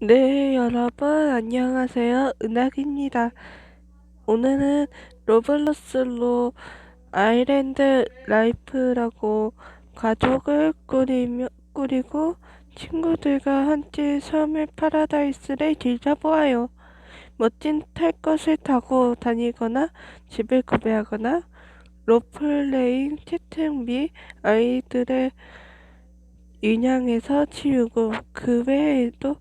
네, 여러분, 안녕하세요. 은하기입니다. 오늘은 로블록스로 아일랜드 라이프라고 가족을 꾸리며, 꾸리고 친구들과 함께 섬의 파라다이스를 즐겨보아요. 멋진 탈 것을 타고 다니거나 집을 구매하거나 롤플레잉 채팅 및 아이들을 인양해서 치우고 그 외에도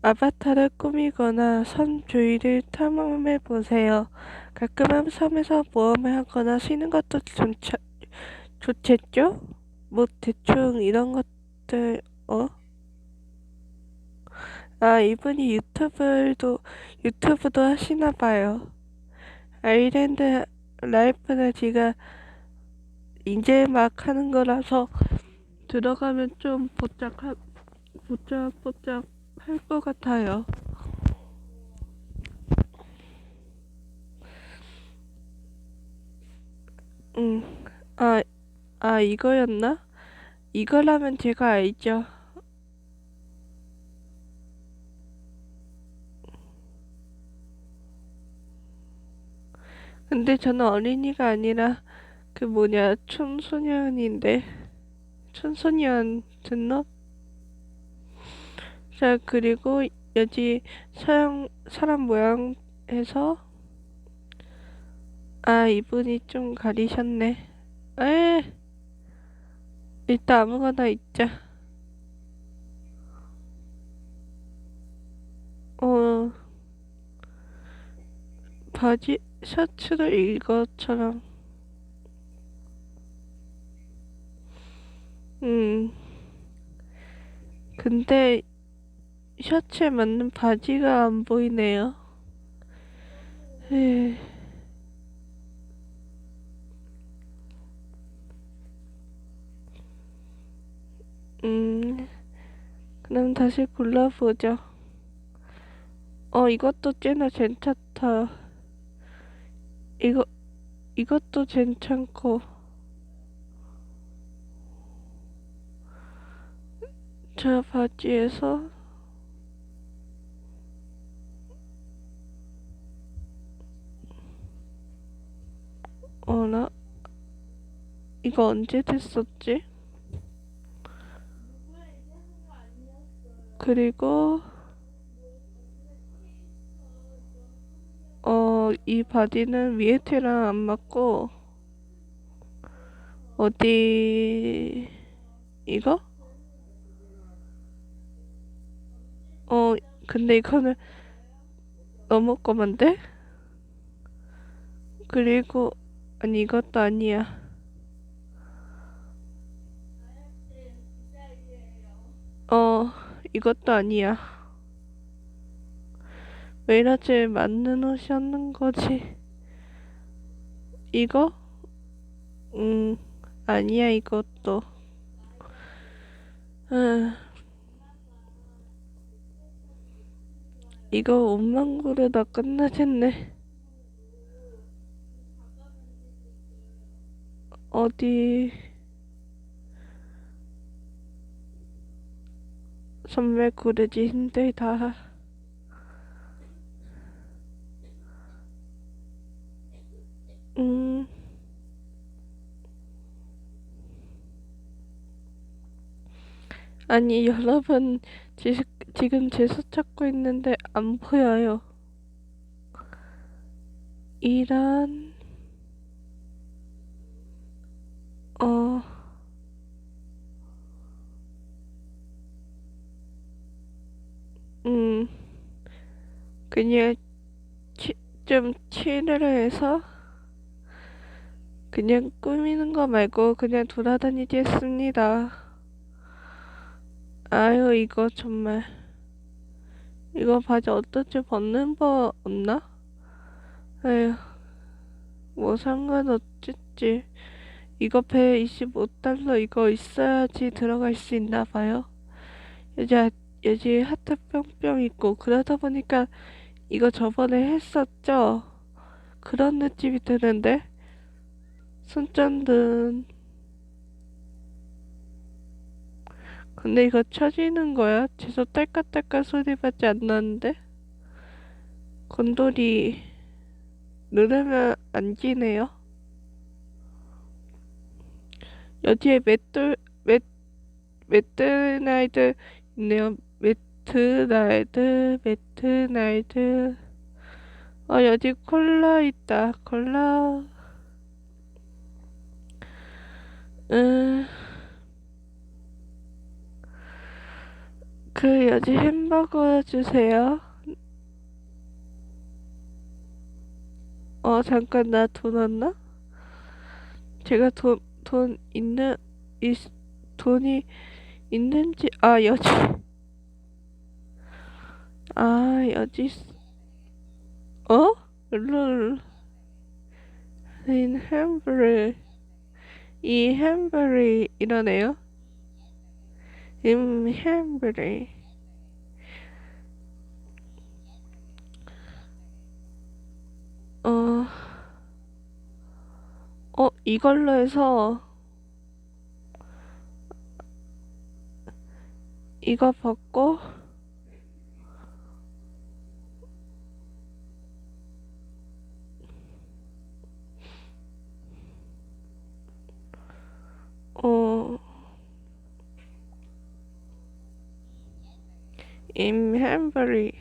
아바타를 꾸미거나 섬 주위를 탐험해 보세요. 가끔은 섬에서 모험을 하거나 쉬는 것도 좋자, 좋겠죠? 뭐 대충 이런 것들 어? 아 이분이 유튜브도 유튜브도 하시나 봐요. 아일랜드 라이프는 제가 이제 막 하는 거라서 들어가면 좀 복잡하 복잡 복잡 할 것 같아요. 응. 아, 아, 이거였나? 이거라면 제가 알죠. 근데 저는 어린이가 아니라 그 뭐냐, 촌소년인데. 촌소년 듣너? 자, 그리고 여기 서양 사람 모양해서 아, 이분이 좀 가리셨네. 에, 일단 아무거나 있자. 어, 바지, 셔츠를 이것처럼. 음, 근데 셔츠에 맞는 바지가 안 보이네요. 에이. 음, 그럼 다시 골라보죠. 어, 이것도 꽤나 괜찮다. 이거, 이것도 괜찮고. 저 바지에서 어라? 이거 언제 됐었지? 그리고 어, 이 바디는 위에테랑 안 맞고 어디 이거? 어, 근데 이거는 너무 검은데? 그리고 아니 이것도 아니야. 어, 이것도 아니야. 왜 이러지? 맞는 옷이었는 거지. 이거? 음, 아니야, 이것도. 아, 이거 옷만 고르다 끝나겠네. 어디, 선물 고르기 힘들다. 음, 아니, 여러분, 지, 지금 제수 찾고 있는데 안 보여요. 이런, 어, 음, 그냥 치, 좀 칠을 해서 그냥 꾸미는 거 말고 그냥 돌아다니기 했습니다. 아유, 이거 정말. 이거 바지 어떻게 벗는 법 없나? 에휴, 뭐 상관없겠지. 이거 배 25달러 이거 있어야지 들어갈 수 있나 봐요. 여기, 여기 하트 뿅뿅 있고, 그러다 보니까 이거 저번에 했었죠? 그런 느낌이 드는데? 손전등. 근데 이거 쳐지는 거야? 제소 딸깍딸깍 소리밖에 안 나는데? 곤돌이 누르면 안 지네요? 여기에 맷돌, 맷, 매트나이드 있네요. 매트나이드, 매트나이드. 어, 여기 콜라 있다. 콜라. 음. 그 여기 햄버거 주세요. 어 잠깐 나 돈 왔나? 제가 돈 돈 있는 이 돈이 있는지 아 여기 아 있- 어? 룰인 햄버리 이 햄버리 이러네요. 임 햄버리 어, 어, 이걸로 해서 이거 받고 어, 임 햄버리.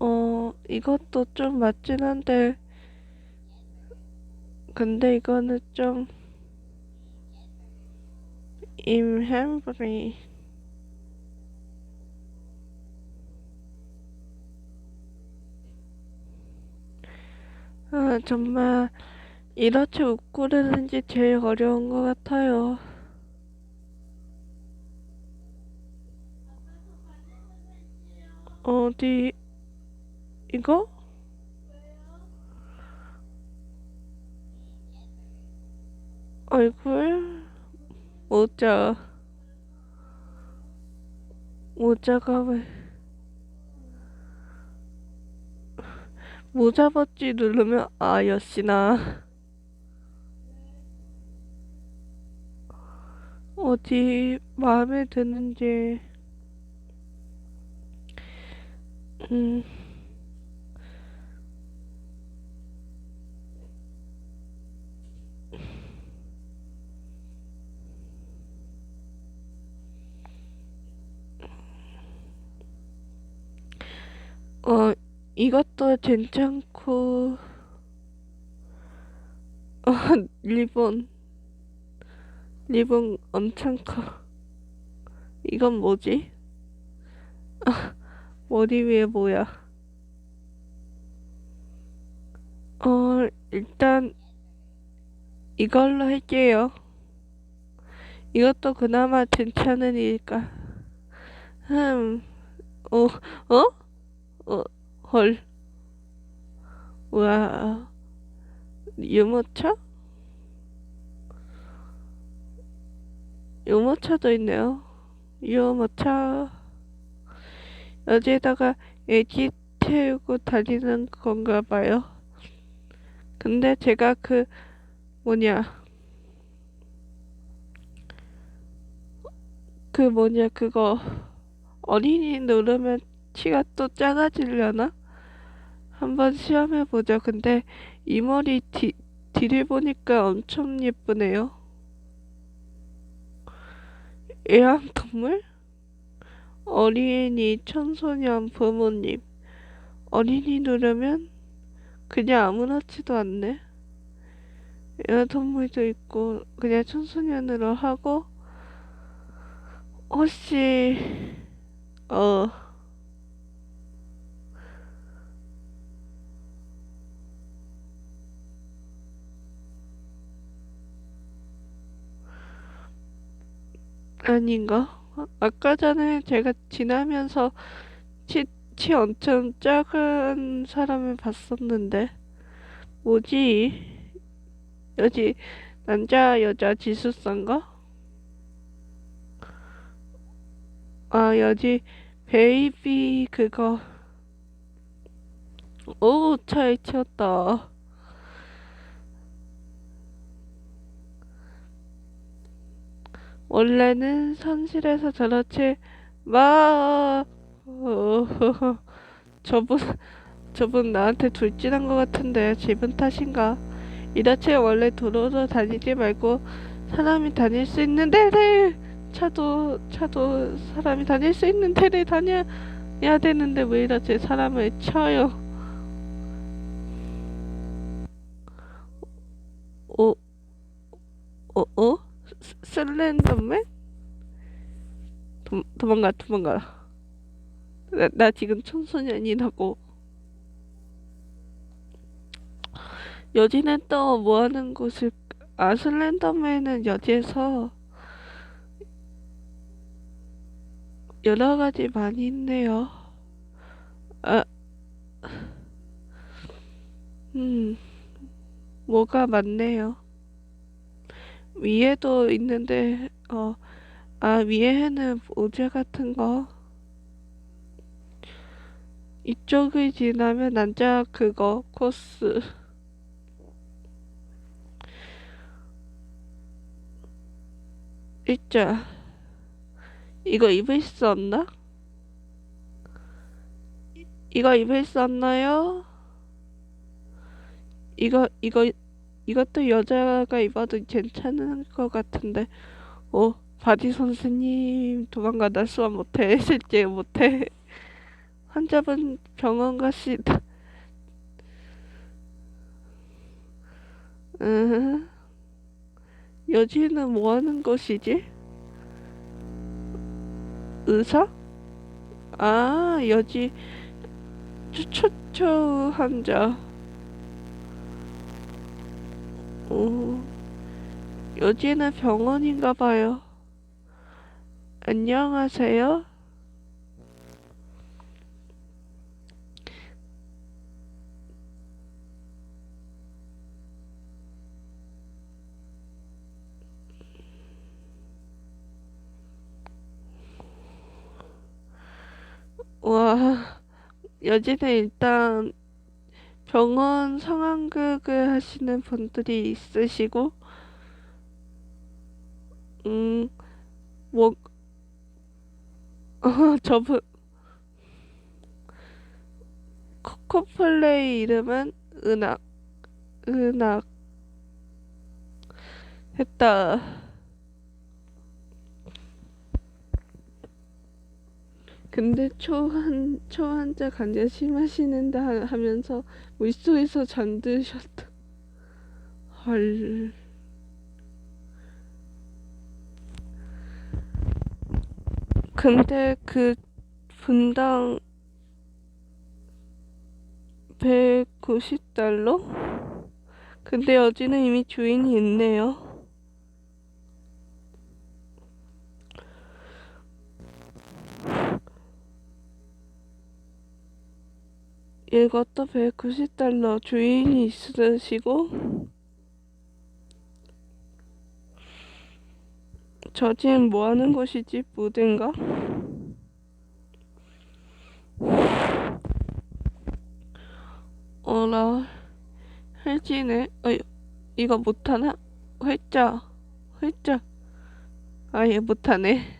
어, 이것도 좀 맞진 한데 근데 이거는 좀 임 햄버리 아, 정말 이렇게 웃고 그러는 게 제일 어려운 것 같아요. 어디, 이거? 얼굴? 모자. 모자가 왜. 모자 버찌 누르면, 아, 여시나. 어디 마음에 드는지, 음, 어, 이것도 괜찮고, 어, 리본, 리본 엄청 커. 이건 뭐지? 머리 위에 뭐야? 어, 일단 이걸로 할게요. 이것도 그나마 괜찮으니까. 흠, 어, 어? 어, 헐. 와, 유모차? 유모차도 있네요. 유모차. 여기에다가 애기 태우고 다니는 건가 봐요. 근데 제가 그, 뭐냐, 그 뭐냐, 그거, 어린이 누르면 키가 또 작아지려나? 한번 시험해보죠. 근데 이 머리 뒤, 뒤를 보니까 엄청 예쁘네요. 애완동물? 어린이, 청소년, 부모님. 어린이 누르면 그냥 아무렇지도 않네. 애완동물도 있고, 그냥 청소년으로 하고, 혹시, 어, 아닌가? 아, 아까 전에 제가 지나면서 치, 치 엄청 작은 사람을 봤었는데, 뭐지? 여기 남자, 여자 지수성가? 아, 여기 베이비 그거. 오, 잘 치웠다. 원래는 선실에서 저렇지 마. 어, 저분 저분 나한테 돌진한 것 같은데 기분 탓인가? 이렇게 원래 도로로 다니지 말고 사람이 다닐 수 있는 데를 차도 차도 사람이 다닐 수 있는 데를 다녀야 되는데 왜 이렇게 사람을 쳐요? 어, 어, 어? 스- 슬렌더맨? 도, 도망가, 도망가. 나, 나 지금 청소년이라고. 여기는 또뭐 하는 곳일, 아, 슬렌더맨은 여기에서 여러 가지 많이 있네요. 아, 음, 뭐가 많네요. 위에도 있는데, 어, 아, 위에는 모자 같은 거. 이쪽을 지나면 남자 그거 코스. 있자. 이거 입을 수 없나? 이거 입을 수 없나요? 이거, 이거, 이것도 여자가 입어도 괜찮은 것 같은데. 어, 바디 선생님, 도망가, 나 수업 못해. 실제 못해. 환자분 병원 가시다. 음, 여기는 뭐 하는 곳이지? 의사? 아, 여기 초초초 환자. 오, 여기는 병원인가 봐요. 안녕하세요. 와, 여기는 일단 병원 상황극을 하시는 분들이 있으시고, 음, 뭐, 어, 저분, 코코플레이 이름은 은학, 은학, 했다. 근데 초환, 초환자 간자 심하시는다 하- 하면서 물속에서 잠드셨다. 헐. 근데 그 분당 190달러? 근데 여기는 이미 주인이 있네요. 이것도 190달러 주인이 있으시고 저 지금 뭐 하는 곳이지? 무대인가? 어라 헬지네 어 이거 못하나? 회자 회자 아예 못하네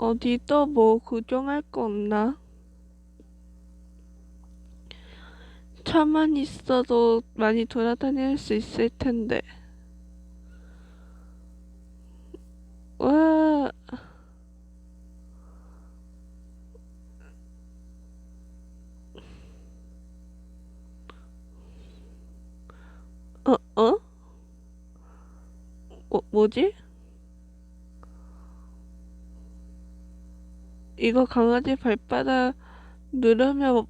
어디 또 뭐 구경할 거 없나? 차만 있어도 많이 돌아다닐 수 있을 텐데. 와, 어, 어? 뭐, 뭐지? 이거 강아지 발바닥 누르면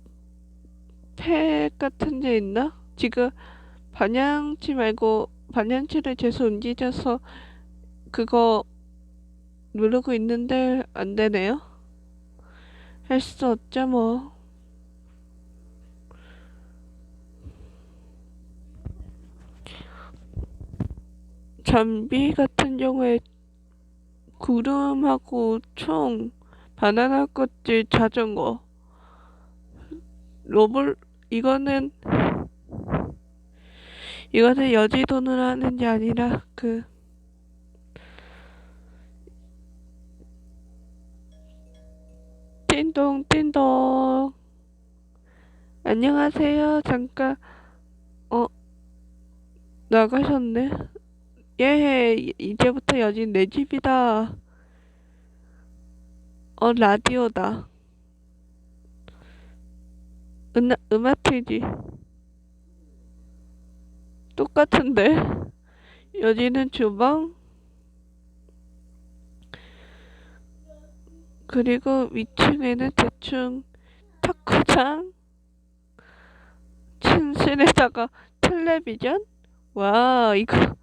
팩 같은 데 있나? 지금 반향치 말고 반향치를 계속 움직여서 그거 누르고 있는데 안 되네요? 할 수 없죠 뭐. 잠비 같은 경우에 구름하고 총, 바나나 껍질, 자전거, 로블, 이거는 이거는 여지돈으로 하는 게 아니라 그 띵동 띵동. 안녕하세요. 잠깐 어 나가셨네? 예 이- 이제부터 여긴 내 집이다 어 라디오다. 음, 음악 틀기 똑같은데. 여기는 주방. 그리고 위층에는 대충 탁구장. 침실에다가 텔레비전? 와 이거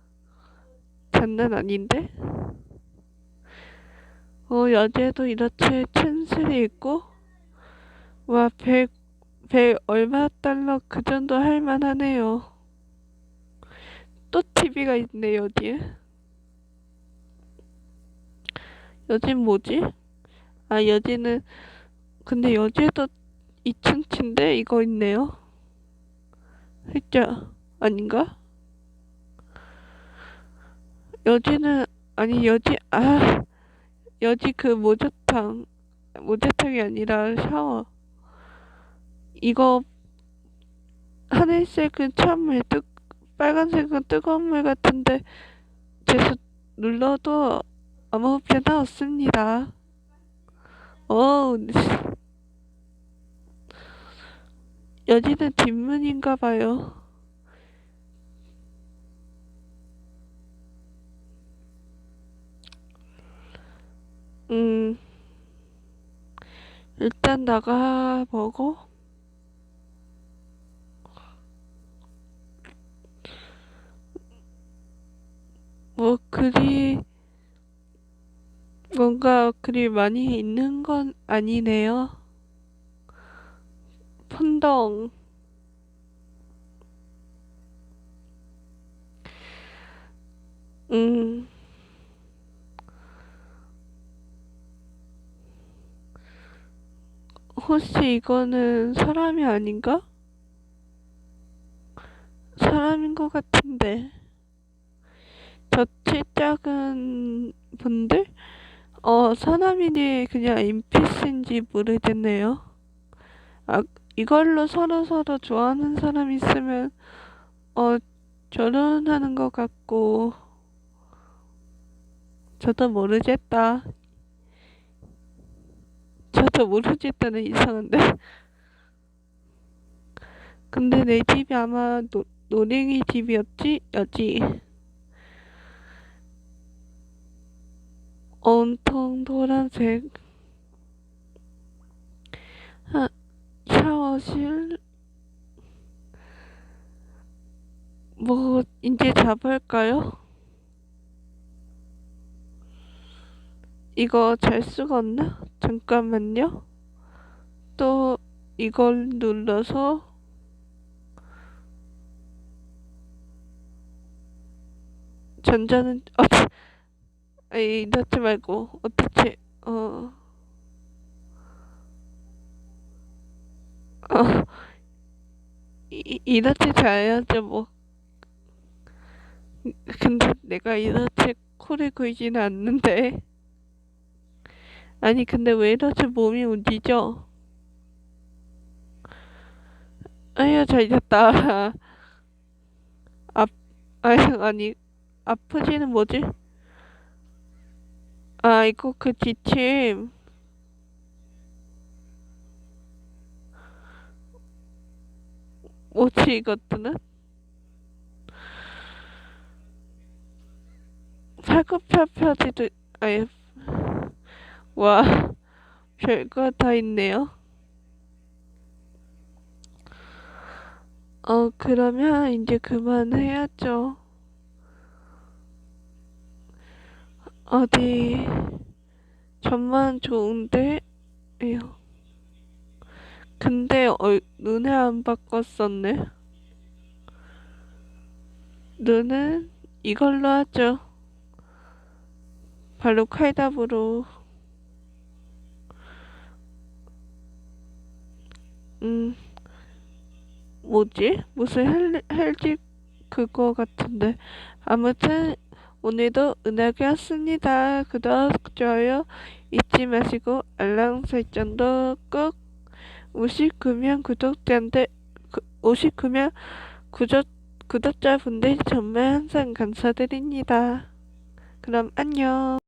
장난 아닌데 어 여기에도 이렇게 침실이 있고 와백백 얼마 달러 그 정도 할 만하네요 또 TV가 있네 여기에 여긴 뭐지? 아 여기는 근데 여기에도 2층 침대 이거 있네요 진짜 아닌가? 여기는 아니 여기 아 여기 그 모자탕 모자탕이 아니라 샤워 이거 하늘색은 찬물 뜨 빨간색은 뜨거운 물 같은데 계속 눌러도 아무 변화 없습니다. 어 여기는 뒷문인가 봐요. 음, 일단 나가 보고, 뭐, 그리, 뭔가 그리 많이 있는 건 아니네요. 펀덩. 음, 혹시 이거는 사람이 아닌가? 사람인 것 같은데. 저치 작은 분들? 어, 사람인지 그냥 NPC인지 모르겠네요. 아, 이걸로 서로 서로 좋아하는 사람 있으면, 어, 결혼하는 것 같고, 저도 모르겠다. 저도 모르겠다는 이상한데. 근데 내 집이 아마 노, 노랭이 집이었지? 여지. 온통 노란색. 아, 샤워실. 뭐, 이제 잡을까요? 이거 잘 수가 없나? 잠깐만요. 또 이걸 눌러서 전자는 어, 아니 넣지 말고 어떻게 어, 어 이, 이렇게 자야죠 뭐. 근데 내가 이렇게 코를 골지는 않는데. 아니 근데 왜 이렇게 몸이 움직여? 아유 잘 잤다. 앞 아니 아니 아프지는 뭐지? 아 이거 그 지침 뭐지 이것들은? 팔굽혀펴기도 아니 와 별거 다 있네요. 어 그러면 이제 그만해야죠. 어디 전만 좋은데 요. 근데 얼, 눈에 안 바꿨었네. 눈은 이걸로 하죠. 바로 칼답으로. 음, 뭐지? 무슨 헬, 헬직 그거 같은데. 아무튼 오늘도 은하계였습니다. 구독, 좋아요 잊지 마시고 알람 설정도 꼭 59명 구독자인데 59명 구독, 구독자분들 정말 항상 감사드립니다. 그럼 안녕.